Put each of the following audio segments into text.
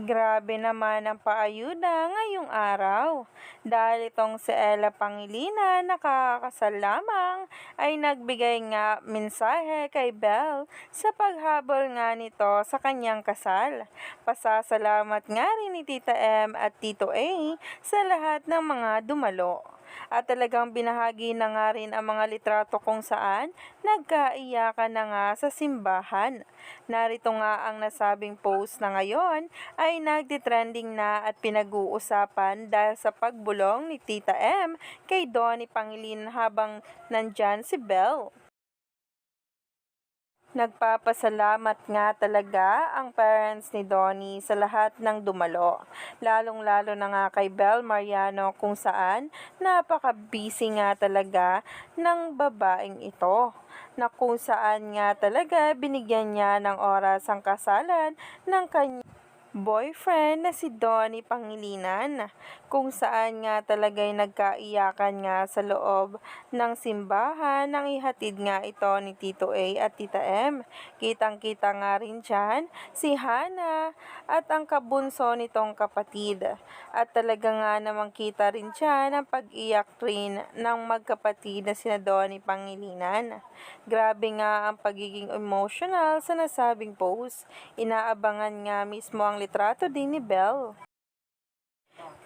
Grabe naman ang paayuda ngayong araw. Dahil itong si Ella Pangilinan nakakasal lamang ay nagbigay nga mensahe kay Belle sa paghabol nga nito sa kanyang kasal. Pasasalamat nga rin ni Tita M at Tito A sa lahat ng mga dumalo. At talagang binahagi na nga rin ang mga litrato kung saan nagkaiyakan na nga sa simbahan. Narito nga ang nasabing post na ngayon ay nagtitrending na at pinag-uusapan dahil sa pagbulong ni Tita M kay Donnie Pangilinan habang nandyan si Belle. Nagpapasalamat nga talaga ang parents ni Donnie sa lahat ng dumalo. Lalong-lalo na nga kay Bel Mariano kung saan napaka-busy nga talaga ng babaeng ito. Na kung saan nga talaga binigyan niya ng oras ang kasalan ng kanyang boyfriend na si Donnie Pangilinan kung saan nga talaga'y nagkaiyakan nga sa loob ng simbahan nang ihatid nga ito ni Tito A at Tita M. Kitang-kita nga rin dyan si Hana at ang kabunso nitong kapatid. At talaga nga namang kita rin dyan ang pag-iyak rin ng magkapatid na sina Donnie Pangilinan. Grabe nga ang pagiging emotional sa nasabing post. Inaabangan nga mismo ang litrato din ni Belle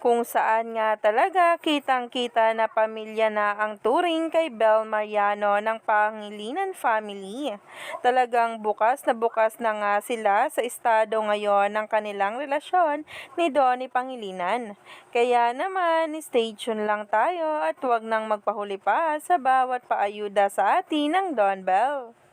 kung saan nga talaga kitang-kita na pamilya na ang turing kay Bel Mariano ng Pangilinan family. Talagang bukas na bukas na nga sila sa estado ngayon ng kanilang relasyon ni Donnie Pangilinan. Kaya naman, stay tuned lang tayo at huwag nang magpahuli pa sa bawat paayuda sa atin ng Don Bell.